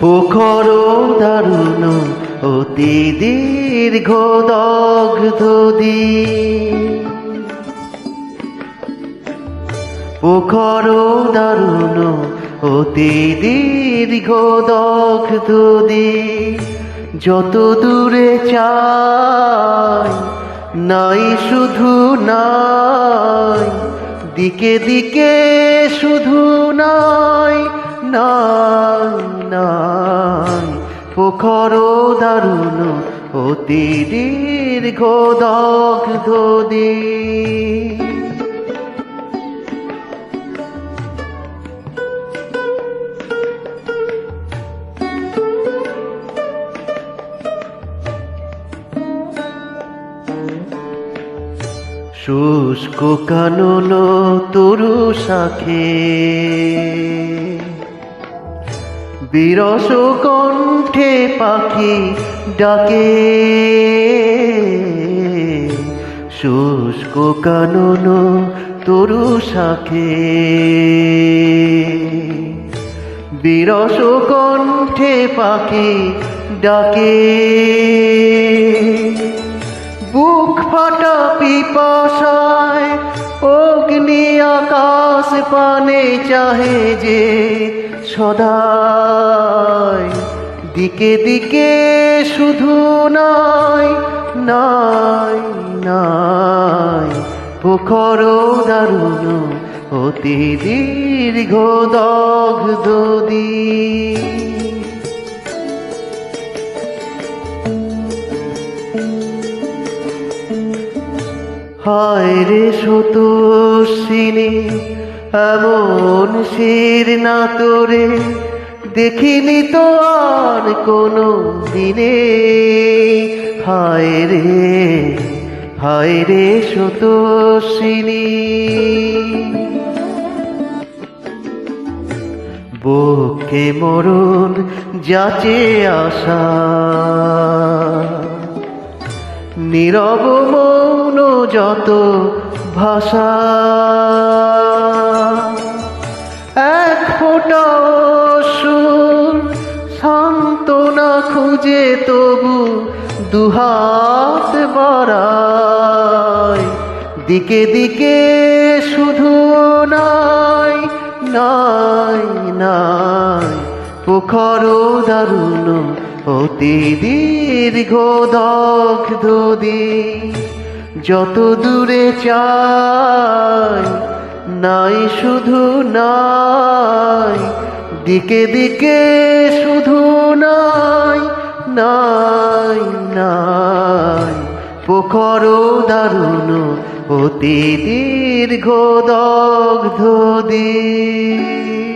পোখর দারুণ, অতি দীর্ঘ দগ্ধ প্রখর দারুণ, অতি দীর্ঘ দগ্ধ যত দূরে চাই, নাই শুধু নাই দিকে দিকে শুধু নাই নাই নাই প্রখর দারুণ অতি দীর্ঘ দগ্ধ শুষ্ক কানন তরু শাখে বিরস কণ্ঠে পাখি ডাকে। শুষ্ক কানন তরু শাখে বিরস কণ্ঠে পাখি ডাকে। বুক ফাটা পানে চাহে যে সদাই। দিকে দিকে শুধু নাই নাই নাই। প্রখর দারুণ, অতি দীর্ঘ দগ্ধ হায় রে সতোষিনী এমন শির না তোরে দেখিনি তো আর কোনো দিনে। হায় রে হায় রে সতোষিনী। বুকে মরণ যাচে আসা নীরব মৌন যত ভাষা। খুঁজে তবু দুহাত বাড়ায় দিকে দিকে শুধু নাই নাই নাই। প্রখর দারুণ অতি দীর্ঘ দগ্ধ যত দূরে চাই, নাই শুধু নাই। দিকে দিকে শুধু নাই। নাই নাই। পোখর দারুণ অতি দীর্ঘ দগ্ধ দিয়ে